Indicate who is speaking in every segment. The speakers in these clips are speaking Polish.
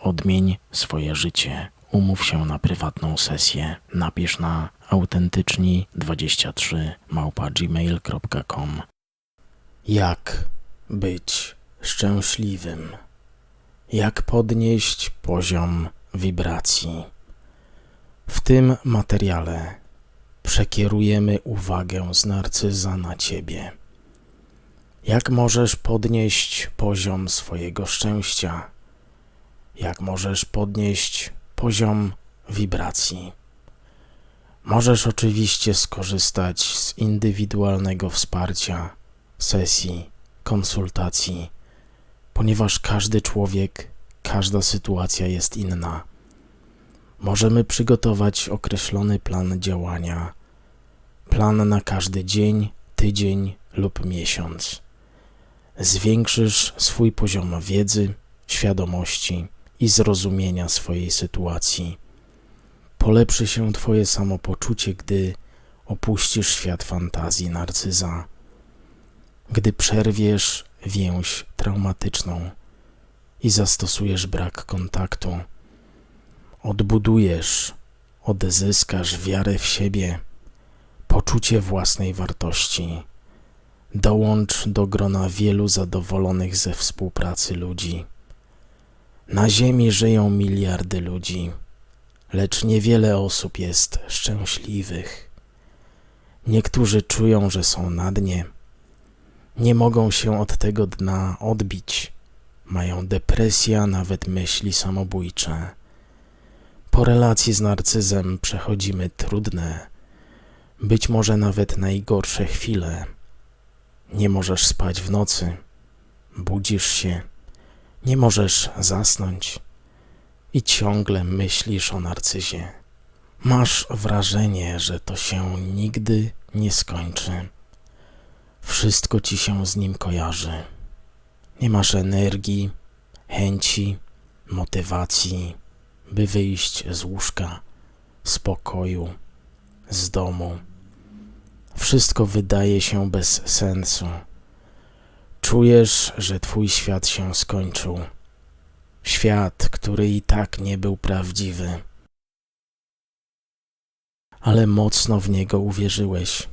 Speaker 1: Odmień swoje życie. Umów się na prywatną sesję. Napisz na autentyczni23 małpa gmail.com Jak być szczęśliwym? Jak podnieść poziom wibracji? W tym materiale przekierujemy uwagę z narcyza na ciebie. Jak możesz podnieść poziom swojego szczęścia? Jak możesz podnieść poziom wibracji? Możesz oczywiście skorzystać z indywidualnego wsparcia, sesji, konsultacji, ponieważ każdy człowiek, każda sytuacja jest inna. Możemy przygotować określony plan działania, plan na każdy dzień, tydzień lub miesiąc. Zwiększysz swój poziom wiedzy, świadomości i zrozumienia swojej sytuacji. Polepszy się Twoje samopoczucie, gdy opuścisz świat fantazji narcyza, gdy przerwiesz więź traumatyczną i zastosujesz brak kontaktu odbudujesz, odzyskasz wiarę w siebie, poczucie własnej wartości. Dołącz do grona wielu zadowolonych ze współpracy ludzi. Na Ziemi żyją miliardy ludzi, lecz niewiele osób jest szczęśliwych. Niektórzy czują, że są na dnie, nie mogą się od tego dna odbić, mają depresję, nawet myśli samobójcze. Po relacji z narcyzem przechodzimy trudne, być może nawet najgorsze chwile. Nie możesz spać w nocy, budzisz się, nie możesz zasnąć i ciągle myślisz o narcyzie. Masz wrażenie, że to się nigdy nie skończy. Wszystko ci się z nim kojarzy. Nie masz energii, chęci, motywacji by wyjść z łóżka, z pokoju, z domu. Wszystko wydaje się bez sensu. Czujesz, że twój świat się skończył. Świat, który i tak nie był prawdziwy. Ale mocno w niego uwierzyłeś.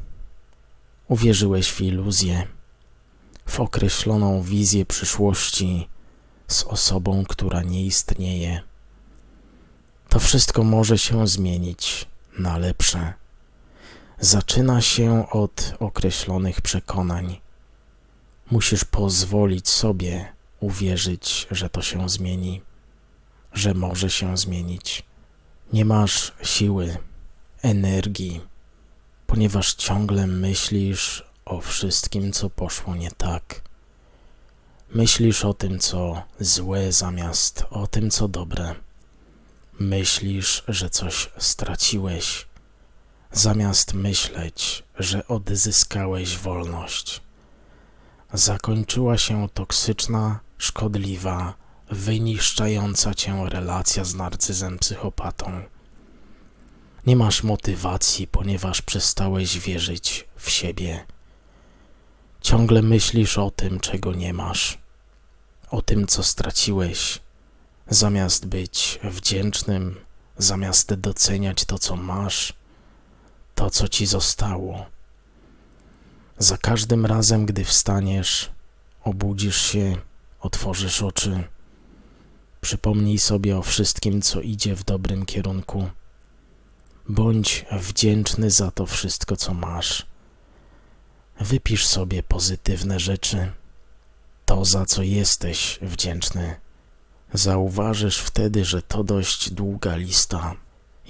Speaker 1: Uwierzyłeś w iluzję, w określoną wizję przyszłości z osobą, która nie istnieje. To wszystko może się zmienić na lepsze. Zaczyna się od określonych przekonań. Musisz pozwolić sobie uwierzyć, że to się zmieni, że może się zmienić. Nie masz siły, energii, ponieważ ciągle myślisz o wszystkim, co poszło nie tak. Myślisz o tym, co złe, zamiast o tym, co dobre. Myślisz, że coś straciłeś, zamiast myśleć, że odzyskałeś wolność. Zakończyła się toksyczna, szkodliwa, wyniszczająca cię relacja z narcyzem psychopatą. Nie masz motywacji, ponieważ przestałeś wierzyć w siebie. Ciągle myślisz o tym, czego nie masz, o tym, co straciłeś Zamiast być wdzięcznym, zamiast doceniać to, co masz, to, co ci zostało. Za każdym razem, gdy wstaniesz, obudzisz się, otworzysz oczy, przypomnij sobie o wszystkim, co idzie w dobrym kierunku. Bądź wdzięczny za to wszystko, co masz. Wypisz sobie pozytywne rzeczy, to za co jesteś wdzięczny. Zauważysz wtedy, że to dość długa lista.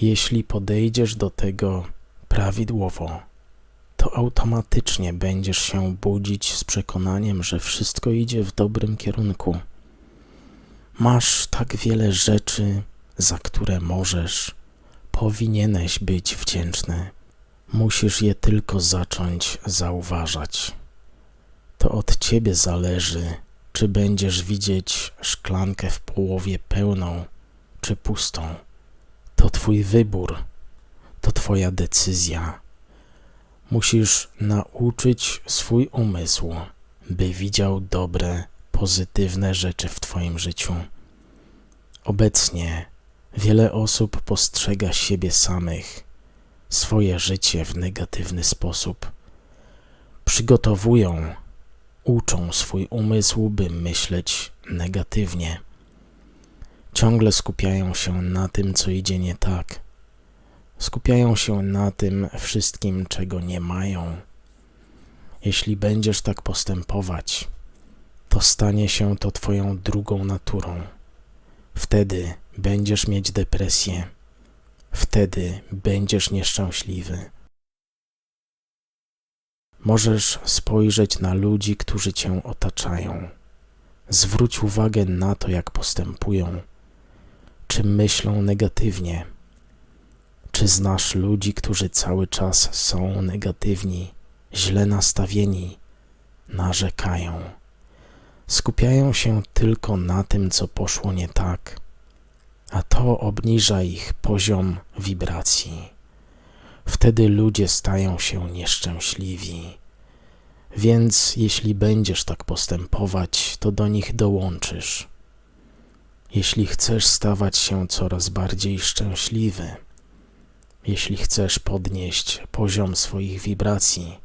Speaker 1: Jeśli podejdziesz do tego prawidłowo, to automatycznie będziesz się budzić z przekonaniem, że wszystko idzie w dobrym kierunku. Masz tak wiele rzeczy, za które możesz, powinieneś być wdzięczny. Musisz je tylko zacząć zauważać. To od ciebie zależy, czy będziesz widzieć szklankę w połowie pełną, czy pustą. To twój wybór, to twoja decyzja. Musisz nauczyć swój umysł, by widział dobre, pozytywne rzeczy w twoim życiu. Obecnie wiele osób postrzega siebie samych, swoje życie w negatywny sposób. Przygotowują, uczą swój umysł, by myśleć negatywnie. Ciągle skupiają się na tym, co idzie nie tak. Skupiają się na tym wszystkim, czego nie mają. Jeśli będziesz tak postępować, to stanie się to Twoją drugą naturą. Wtedy będziesz mieć depresję. Wtedy będziesz nieszczęśliwy. Możesz spojrzeć na ludzi, którzy Cię otaczają. Zwróć uwagę na to, jak postępują, czy myślą negatywnie. Czy znasz ludzi, którzy cały czas są negatywni, źle nastawieni, narzekają? skupiają się tylko na tym, co poszło nie tak, a to obniża ich poziom wibracji. Wtedy ludzie stają się nieszczęśliwi. Więc jeśli będziesz tak postępować, to do nich dołączysz. Jeśli chcesz stawać się coraz bardziej szczęśliwy, jeśli chcesz podnieść poziom swoich wibracji,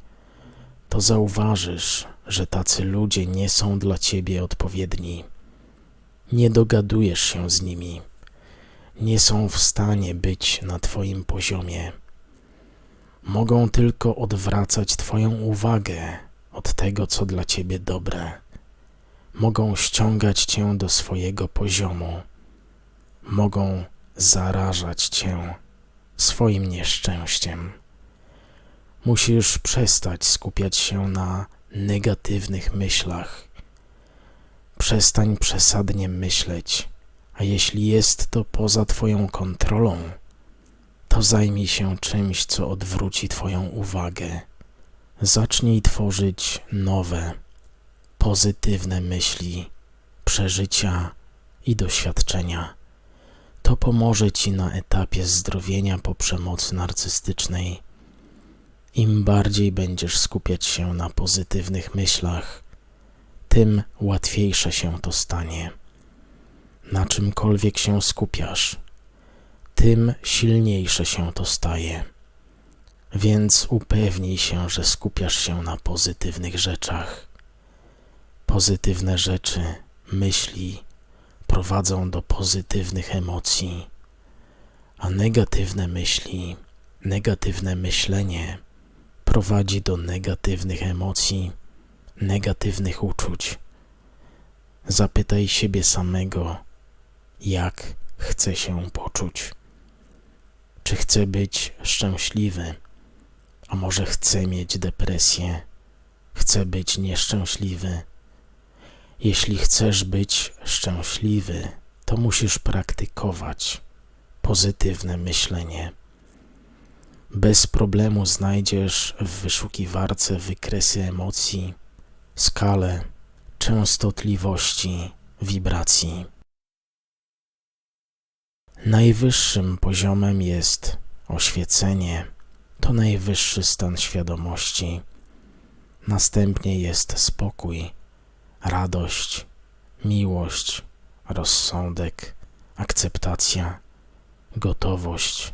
Speaker 1: to zauważysz, że tacy ludzie nie są dla ciebie odpowiedni. Nie dogadujesz się z nimi. Nie są w stanie być na twoim poziomie. Mogą tylko odwracać twoją uwagę od tego, co dla ciebie dobre. Mogą ściągać cię do swojego poziomu. Mogą zarażać cię swoim nieszczęściem. Musisz przestać skupiać się na negatywnych myślach. Przestań przesadnie myśleć, a jeśli jest to poza Twoją kontrolą, to zajmij się czymś, co odwróci Twoją uwagę. Zacznij tworzyć nowe, pozytywne myśli, przeżycia i doświadczenia. To pomoże Ci na etapie zdrowienia po przemocy narcystycznej im bardziej będziesz skupiać się na pozytywnych myślach, tym łatwiejsze się to stanie. Na czymkolwiek się skupiasz, tym silniejsze się to staje. Więc upewnij się, że skupiasz się na pozytywnych rzeczach. Pozytywne rzeczy, myśli prowadzą do pozytywnych emocji, a negatywne myśli, negatywne myślenie prowadzi do negatywnych emocji, negatywnych uczuć. Zapytaj siebie samego, jak chcę się poczuć. Czy chcę być szczęśliwy, a może chcę mieć depresję, chcę być nieszczęśliwy. Jeśli chcesz być szczęśliwy, to musisz praktykować pozytywne myślenie. Bez problemu znajdziesz w wyszukiwarce wykresy emocji, skalę częstotliwości wibracji. Najwyższym poziomem jest oświecenie, to najwyższy stan świadomości. Następnie jest spokój, radość, miłość, rozsądek, akceptacja, gotowość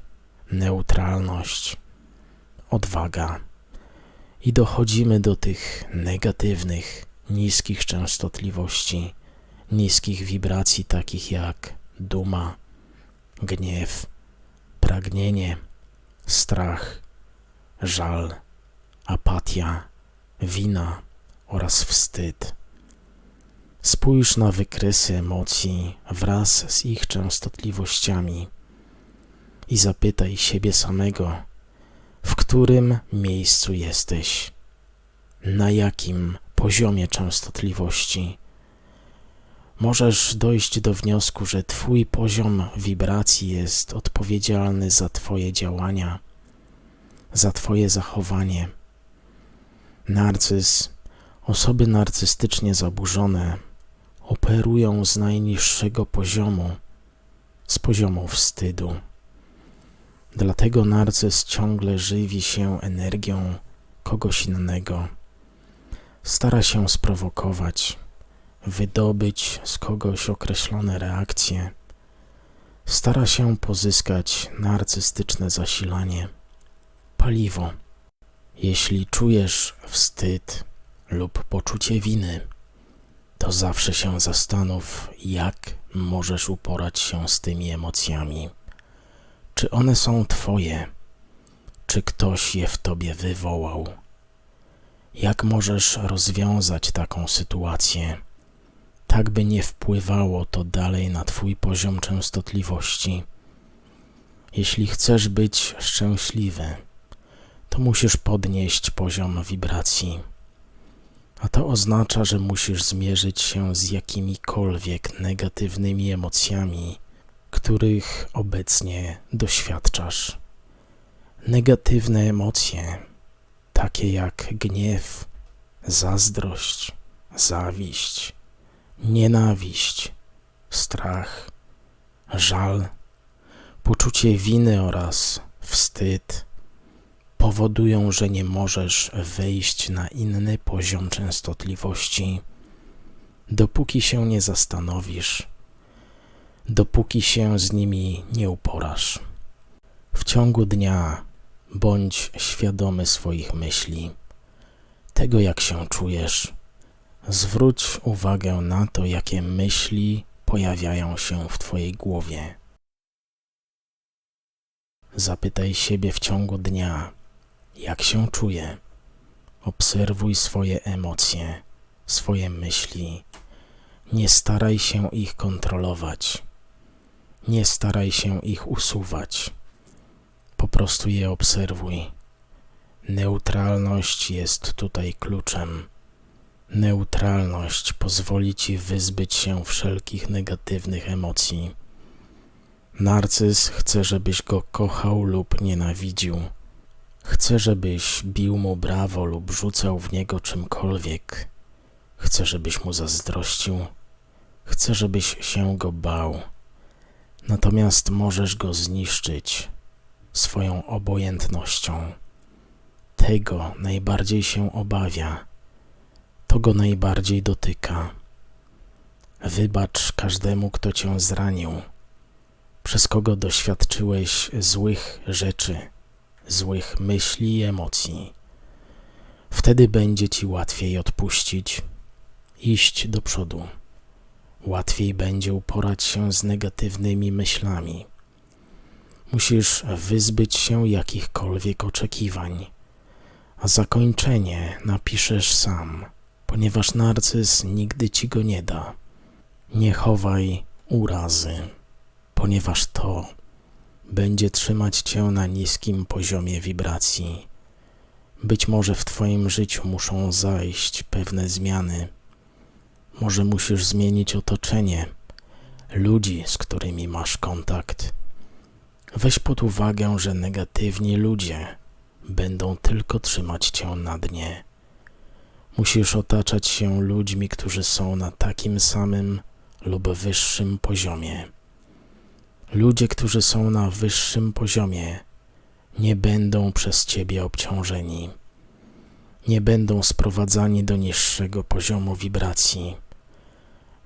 Speaker 1: neutralność, odwaga. I dochodzimy do tych negatywnych, niskich częstotliwości, niskich wibracji, takich jak duma, gniew, pragnienie, strach, żal, apatia, wina oraz wstyd. Spójrz na wykresy emocji wraz z ich częstotliwościami i zapytaj siebie samego, w którym miejscu jesteś, na jakim poziomie częstotliwości. możesz dojść do wniosku, że Twój poziom wibracji jest odpowiedzialny za Twoje działania, za Twoje zachowanie. Narcyz, osoby narcystycznie zaburzone operują z najniższego poziomu, z poziomu wstydu. Dlatego narcyz ciągle żywi się energią kogoś innego. Stara się sprowokować, wydobyć z kogoś określone reakcje. Stara się pozyskać narcystyczne zasilanie, paliwo. Jeśli czujesz wstyd lub poczucie winy, to zawsze się zastanów, jak możesz uporać się z tymi emocjami. Czy one są Twoje? Czy ktoś je w Tobie wywołał? Jak możesz rozwiązać taką sytuację, tak by nie wpływało to dalej na Twój poziom częstotliwości? Jeśli chcesz być szczęśliwy, to musisz podnieść poziom wibracji. A to oznacza, że musisz zmierzyć się z jakimikolwiek negatywnymi emocjami, których obecnie doświadczasz. Negatywne emocje, takie jak gniew, zazdrość, zawiść, nienawiść, strach, żal, poczucie winy oraz wstyd, powodują, że nie możesz wejść na inny poziom częstotliwości, dopóki się nie zastanowisz dopóki się z nimi nie uporasz. W ciągu dnia bądź świadomy swoich myśli, tego jak się czujesz. Zwróć uwagę na to, jakie myśli pojawiają się w Twojej głowie. Zapytaj siebie w ciągu dnia, jak się czuję. Obserwuj swoje emocje, swoje myśli. Nie staraj się ich kontrolować. Nie staraj się ich usuwać. Po prostu je obserwuj. Neutralność jest tutaj kluczem. Neutralność pozwoli ci wyzbyć się wszelkich negatywnych emocji. Narcyz chce, żebyś go kochał lub nienawidził. Chce, żebyś bił mu brawo lub rzucał w niego czymkolwiek. Chce, żebyś mu zazdrościł. Chce, żebyś się go bał. Natomiast możesz go zniszczyć swoją obojętnością. Tego najbardziej się obawia, to go najbardziej dotyka. Wybacz każdemu, kto cię zranił, przez kogo doświadczyłeś złych rzeczy, złych myśli i emocji. Wtedy będzie ci łatwiej odpuścić, iść do przodu łatwiej będzie uporać się z negatywnymi myślami. Musisz wyzbyć się jakichkolwiek oczekiwań, a zakończenie napiszesz sam, ponieważ narcyz nigdy ci go nie da. Nie chowaj urazy, ponieważ to będzie trzymać cię na niskim poziomie wibracji. Być może w Twoim życiu muszą zajść pewne zmiany może musisz zmienić otoczenie, ludzi, z którymi masz kontakt. Weź pod uwagę, że negatywni ludzie będą tylko trzymać cię na dnie. Musisz otaczać się ludźmi, którzy są na takim samym lub wyższym poziomie. Ludzie, którzy są na wyższym poziomie, nie będą przez ciebie obciążeni, nie będą sprowadzani do niższego poziomu wibracji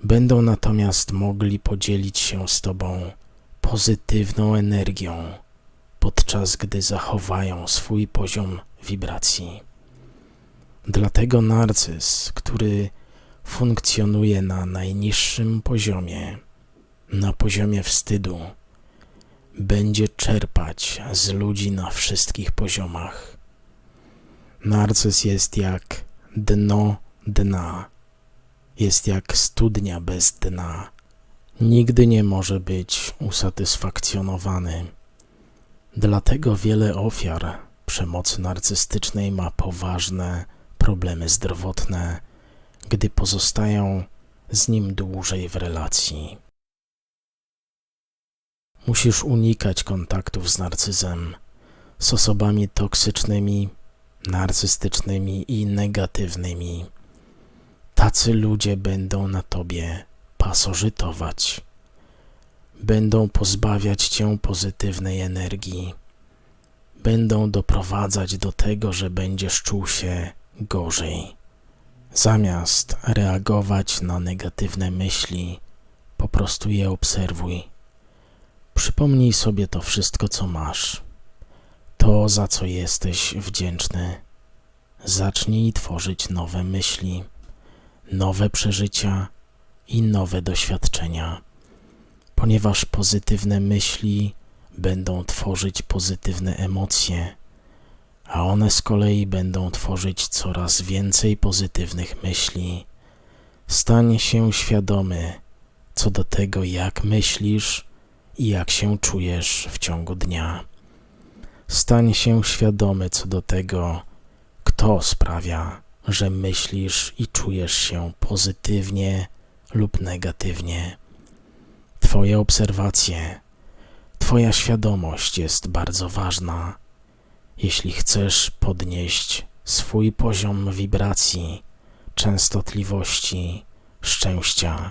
Speaker 1: Będą natomiast mogli podzielić się z Tobą pozytywną energią, podczas gdy zachowają swój poziom wibracji. Dlatego narcyz, który funkcjonuje na najniższym poziomie, na poziomie wstydu, będzie czerpać z ludzi na wszystkich poziomach. Narcyz jest jak dno dna jest jak studnia bez dna. Nigdy nie może być usatysfakcjonowany. Dlatego wiele ofiar przemocy narcystycznej ma poważne problemy zdrowotne, gdy pozostają z nim dłużej w relacji. Musisz unikać kontaktów z narcyzem, z osobami toksycznymi, narcystycznymi i negatywnymi. Tacy ludzie będą na tobie pasożytować. Będą pozbawiać cię pozytywnej energii. Będą doprowadzać do tego, że będziesz czuł się gorzej. Zamiast reagować na negatywne myśli, po prostu je obserwuj. Przypomnij sobie to wszystko, co masz. To, za co jesteś wdzięczny. Zacznij tworzyć nowe myśli, nowe przeżycia i nowe doświadczenia, ponieważ pozytywne myśli będą tworzyć pozytywne emocje, a one z kolei będą tworzyć coraz więcej pozytywnych myśli. Stań się świadomy co do tego, jak myślisz i jak się czujesz w ciągu dnia. Stań się świadomy co do tego, kto sprawia, że myślisz i czujesz się pozytywnie lub negatywnie. Twoje obserwacje, Twoja świadomość jest bardzo ważna. Jeśli chcesz podnieść swój poziom wibracji, częstotliwości, szczęścia,